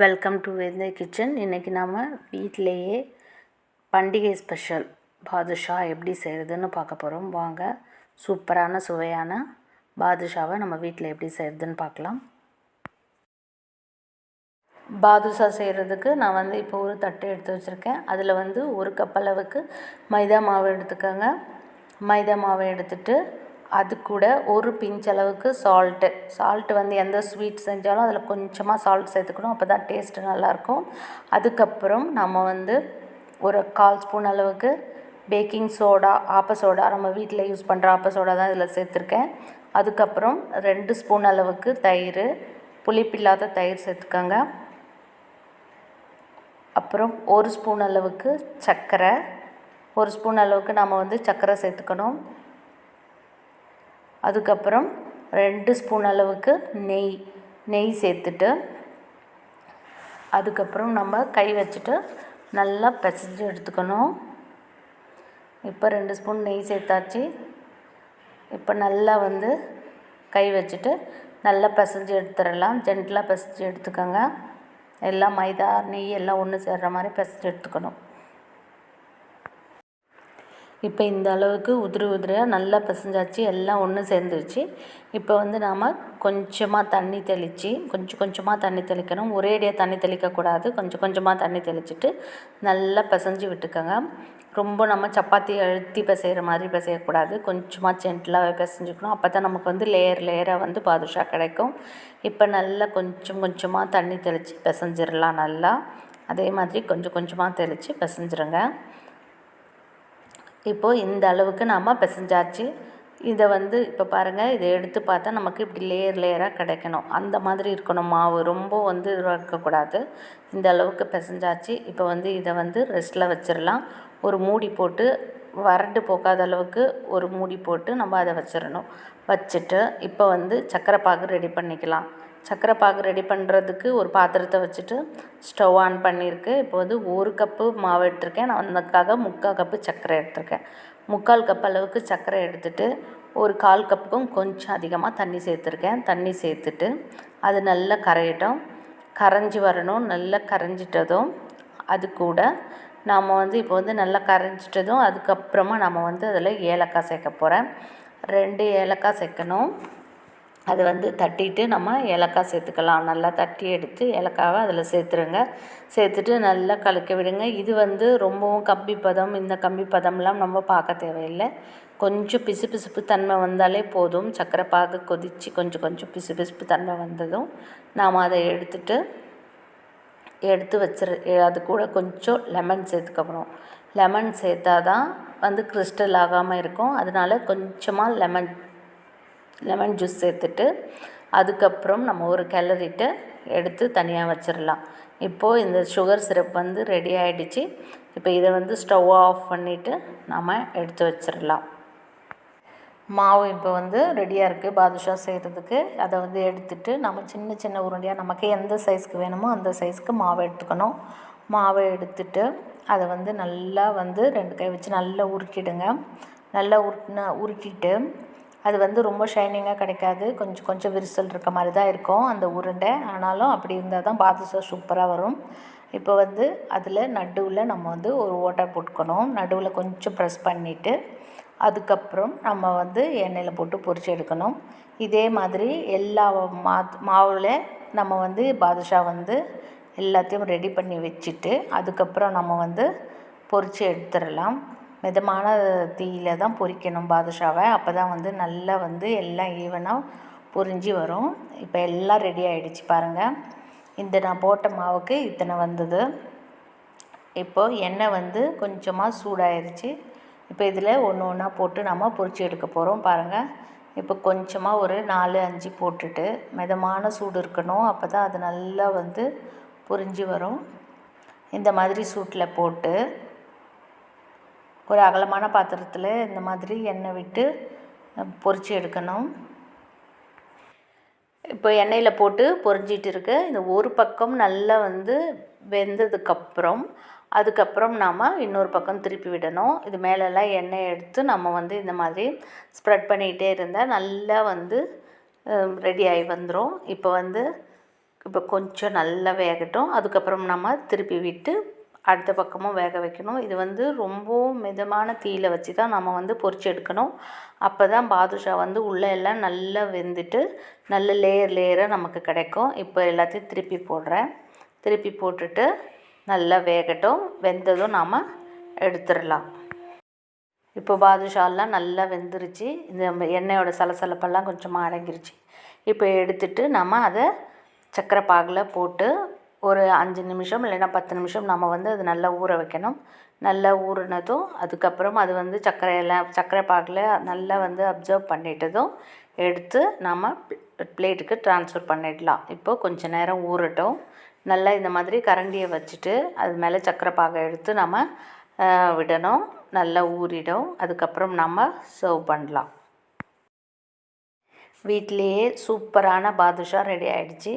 Welcome to வெந்த kitchen இன்றைக்கி நாம் வீட்டிலையே பண்டிகை ஸ்பெஷல் பாதுஷா எப்படி செய்கிறதுன்னு பார்க்க போகிறோம் வாங்க சூப்பரான சுவையான பாதுஷாவை நம்ம வீட்டில் எப்படி செய்கிறதுன்னு பார்க்கலாம். பாதுஷா செய்கிறதுக்கு நான் வந்து இப்போ ஒரு தட்டு எடுத்து வச்சுருக்கேன். அதில் வந்து ஒரு கப் அளவுக்கு மைதா மாவு எடுத்துக்கோங்க. மைதா மாவை எடுத்துட்டு அது கூட ஒரு பிஞ்ச் அளவுக்கு சால்ட்டு சால்ட்டு வந்து எந்த ஸ்வீட் செஞ்சாலும் அதில் கொஞ்சமாக சால்ட் சேர்த்துக்கணும். அப்போ தான் டேஸ்ட்டு நல்லாயிருக்கும். அதுக்கப்புறம் நம்ம வந்து ஒரு கால் ஸ்பூன் அளவுக்கு பேக்கிங் சோடா ஆப்ப சோடா நம்ம வீட்டில் யூஸ் பண்ணுற ஆப்ப சோடா தான் இதில் சேர்த்துருக்கேன். அதுக்கப்புறம் ரெண்டு ஸ்பூன் அளவுக்கு தயிர் புளிப்பில்லாத தயிர் சேர்த்துக்கோங்க. அப்புறம் ஒரு ஸ்பூன் அளவுக்கு சர்க்கரை. ஒரு ஸ்பூன் அளவுக்கு நம்ம வந்து சர்க்கரை சேர்த்துக்கணும். அதுக்கப்புறம் ரெண்டு ஸ்பூன் அளவுக்கு நெய் நெய் சேர்த்துட்டு அதுக்கப்புறம் நம்ம கை வச்சுட்டு நல்லா பிசைஞ்சு எடுத்துக்கணும். இப்போ ரெண்டு ஸ்பூன் நெய் சேர்த்தாச்சு. இப்போ நல்லா வந்து கை வச்சுட்டு நல்லா பிசைஞ்சு எடுத்துடலாம். ஜென்டலாக பிசைஞ்சு எடுத்துக்கோங்க. எல்லாம் மைதா நெய் எல்லாம் ஒன்று சேர்கிற மாதிரி பிசைஞ்சு எடுத்துக்கணும். இப்போ இந்த அளவுக்கு உதிரி உதிரியாக நல்லா பிசைஞ்சாச்சு எல்லாம் ஒன்று சேர்ந்துருச்சு. இப்போ வந்து நாம் கொஞ்சமாக தண்ணி தெளித்து கொஞ்சம் கொஞ்சமாக தண்ணி தெளிக்கணும். ஒரேடியாக தண்ணி தெளிக்கக்கூடாது கொஞ்சம் கொஞ்சமாக தண்ணி தெளிச்சுட்டு நல்லா பிசைஞ்சு விட்டுக்கோங்க. ரொம்ப நம்ம சப்பாத்தி அழுத்தி பிசைகிற மாதிரி பிசையக்கூடாது கொஞ்சமாக ஜென்டலாக பிசைஞ்சுக்கணும். அப்போ தான் நமக்கு வந்து லேயர் லேயராக வந்து பாதுஷா கிடைக்கும். இப்போ நல்லா கொஞ்சம் கொஞ்சமாக தண்ணி தெளித்து பிசைஞ்சிடலாம் நல்லா. அதே மாதிரி கொஞ்சம் கொஞ்சமாக தெளித்து பிசைஞ்சிருங்க. இப்போது இந்த அளவுக்கு நாம் பிசைஞ்சாச்சு. இதை வந்து இப்போ பாருங்கள் இதை எடுத்து பார்த்தா நமக்கு இப்படி லேயர் லேயராக கிடைக்கணும். அந்த மாதிரி இருக்கணும். மாவு ரொம்ப வந்து இதுவாக இருக்கக்கூடாது. இந்த அளவுக்கு பிசைஞ்சாச்சு. இப்போ வந்து இதை வந்து ரெஸ்ட்டில் வச்சிடலாம். ஒரு மூடி போட்டு வறண்டு போகாத அளவுக்கு ஒரு மூடி போட்டு நம்ம அதை வச்சிடணும். வச்சுட்டு இப்போ வந்து சக்கரை பாகு ரெடி பண்ணிக்கலாம். சக்கரை பாகு ரெடி பண்ணுறதுக்கு ஒரு பாத்திரத்தை வச்சுட்டு ஸ்டவ் ஆன் பண்ணியிருக்கு. இப்போ வந்து ஒரு கப்பு மாவு எடுத்திருக்கேன். நான் அதுக்காக முக்கால் கப்பு சர்க்கரை எடுத்திருக்கேன். முக்கால் கப் அளவுக்கு சர்க்கரை எடுத்துட்டு ஒரு கால் கப்புக்கும் கொஞ்சம் அதிகமாக தண்ணி சேர்த்துருக்கேன். தண்ணி சேர்த்துட்டு அது நல்லா கரையட்டும். கரைஞ்சி வரணும். நல்லா கரைஞ்சிட்டதும் அது கூட நாம் வந்து இப்போ வந்து நல்லா கரைஞ்சிட்டதும் அதுக்கப்புறமா நம்ம வந்து அதில் ஏலக்காய் சேர்க்க போகிறேன். ரெண்டு ஏலக்காய் சேர்க்கணும். அதை வந்து தட்டிட்டு நம்ம ஏலக்காய் சேர்த்துக்கலாம். நல்லா தட்டி எடுத்து ஏலக்காவை அதில் சேர்த்துருங்க. சேர்த்துட்டு நல்லா கலக்க விடுங்க. இது வந்து ரொம்பவும் கம்பி பதம். இந்த கம்பி பதம்லாம் நம்ம பார்க்க தேவையில்லை. கொஞ்சம் பிசு பிசுப்பு தன்மை வந்தாலே போதும். சர்க்கரை பாகு கொதித்து கொஞ்சம் கொஞ்சம் பிசு பிசுப்பு தன்மை வந்ததும் நாம் அதை எடுத்துட்டு எடுத்து வச்சிரு அது கூட கொஞ்சம் லெமன் சேர்த்துக்கணும். லெமன் சேர்த்தா தான் வந்து கிறிஸ்டல் ஆகாமல் இருக்கும். அதனால கொஞ்சமாக லெமன் லெமன் ஜூஸ் சேர்த்துட்டு அதுக்கப்புறம் நம்ம ஒரு கிளறிட்டு எடுத்து தனியாக வச்சிடலாம் இப்போது இந்த சுகர் சிரப் வந்து ரெடி ஆகிடுச்சு இப்போ இதை வந்து ஸ்டவ் ஆஃப் பண்ணிவிட்டு நம்ம எடுத்து வச்சிடலாம் மாவு இப்போ வந்து ரெடியாக இருக்குது பாதுஷா செய்கிறதுக்கு அதை வந்து எடுத்துட்டு நம்ம சின்ன சின்ன உருண்டையாக நமக்கு எந்த சைஸ்க்கு வேணுமோ அந்த சைஸ்க்கு மாவை எடுத்துக்கணும். மாவை எடுத்துட்டு அதை வந்து நல்லா வந்து ரெண்டு கை வச்சு நல்லா உருட்டிடுங்க நல்லா உருட்டின உருட்டிட்டு அது வந்து ரொம்ப ஷைனிங்காக கிடைக்காது. கொஞ்சம் கொஞ்சம் விரிசல் இருக்க மாதிரி தான் இருக்கும் அந்த உருண்டை. ஆனாலும் அப்படி இருந்தால் தான் பாதுஷா சூப்பராக வரும். இப்போ வந்து அதில் நடுவில் நம்ம வந்து ஒரு ஓட்டை போட்டுக்கணும். நடுவில் கொஞ்சம் ப்ரெஸ் பண்ணிவிட்டு அதுக்கப்புறம் நம்ம வந்து எண்ணெயில் போட்டு பொரிச்சு எடுக்கணும். இதே மாதிரி எல்லா மா மாவில் நம்ம வந்து பாதுஷா வந்து எல்லாத்தையும் ரெடி பண்ணி வச்சுட்டு அதுக்கப்புறம் நம்ம வந்து பொரித்து எடுத்துடலாம். மிதமான தீயில் தான் பொரிக்கணும் பாதுஷாவை. அப்போ தான் வந்து நல்லா வந்து எல்லாம் ஈவனாக பொரிஞ்சு வரும். இப்போ எல்லாம் ரெடி ஆகிடுச்சு பாருங்கள் இந்த நான் போட்ட மாவுக்கு இத்தனை வந்தது. இப்போது எண்ணெய் வந்து கொஞ்சமாக சூடாயிருச்சு. இப்போ இதில் ஒன்று ஒன்றா போட்டு நம்ம பொரிச்சு எடுக்க போகிறோம் பாருங்கள் இப்போ கொஞ்சமாக ஒரு நாலு அஞ்சு போட்டுட்டு மிதமான சூடு இருக்கணும். அப்போ தான் அது நல்லா வந்து பொரிஞ்சு வரும். இந்த மாதிரி சூட்டில் போட்டு ஒரு அகலமான பாத்திரத்தில் இந்த மாதிரி எண்ணெய் விட்டு பொரித்து எடுக்கணும். இப்போ எண்ணெயில் போட்டு பொரிஞ்சிட்டு இருக்கு. இந்த ஒரு பக்கம் நல்லா வந்து வெந்ததுக்கப்புறம் அதுக்கப்புறம் நாம் இன்னொரு பக்கம் திருப்பி விடணும். இது மேலெல்லாம் எண்ணெய் எடுத்து நம்ம வந்து இந்த மாதிரி ஸ்ப்ரெட் பண்ணிக்கிட்டே இருந்தால் நல்லா வந்து ரெடி ஆகி வந்துடும் இப்போ வந்து இப்போ கொஞ்சம் நல்லா வேகட்டும். அதுக்கப்புறம் நம்ம திருப்பி விட்டு அடுத்த பக்கமும் வேக வைக்கணும். இது வந்து ரொம்ப மிதமான தீயில வச்சு தான் நம்ம வந்து பொறிச்சு எடுக்கணும். அப்போ தான் பாதுஷா வந்து உள்ளே எல்லாம் நல்லா வெந்துட்டு நல்ல லேயர் லேயராக நமக்கு கிடைக்கும். இப்போ எல்லாத்தையும் திருப்பி போடுறேன். திருப்பி போட்டுட்டு நல்லா வேகட்டும். வெந்ததும் நாம் எடுத்துடலாம். இப்போ பாதுஷாலாம் நல்லா வெந்துருச்சு. இந்த எண்ணெயோட சலசலப்பெல்லாம் கொஞ்சமாக அடங்கிருச்சு. இப்போ எடுத்துட்டு நம்ம அதை சக்கரை பாகில் போட்டு ஒரு அஞ்சு நிமிஷம் இல்லைன்னா பத்து நிமிஷம் நம்ம வந்து அது நல்லா ஊற வைக்கணும். நல்லா ஊறினதும் அதுக்கப்புறம் அது வந்து சர்க்கரையெல்லாம் சர்க்கரை பாகில் நல்லா வந்து அப்சர்வ் பண்ணிட்டதும் எடுத்து நம்ம பிளேட்டுக்கு ட்ரான்ஸ்ஃபர் பண்ணிடலாம். இப்போது கொஞ்சம் நேரம் ஊறட்டும். நல்லா இந்த மாதிரி கரண்டியை வச்சுட்டு அது மேலே சர்க்கரை பாகை எடுத்து நம்ம விடணும். நல்லா ஊறிடும். அதுக்கப்புறம் நம்ம சர்வ் பண்ணலாம். வீட்டிலையே சூப்பரான பாதுஷா ரெடி ஆகிடுச்சி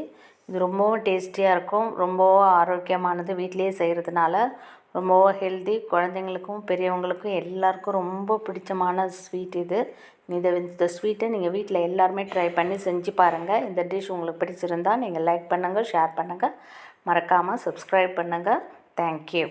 இது ரொம்பவும் டேஸ்டியாக இருக்கும். ரொம்பவும் ஆரோக்கியமானது வீட்டிலையே செய்கிறதுனால ரொம்பவும் ஹெல்தி. குழந்தைங்களுக்கும் பெரியவங்களுக்கும் எல்லாருக்கும் ரொம்ப பிடிச்சமான ஸ்வீட் இது. இதை இந்த ஸ்வீட்டை நீங்கள் வீட்டில் எல்லாருமே ட்ரை பண்ணி செஞ்சு பாருங்கள் இந்த டிஷ் உங்களுக்கு பிடிச்சிருந்தா நீங்கள் லைக் பண்ணுங்கள் ஷேர் பண்ணுங்கள் மறக்காமல் சப்ஸ்கிரைப் பண்ணுங்கள் தேங்க்யூ.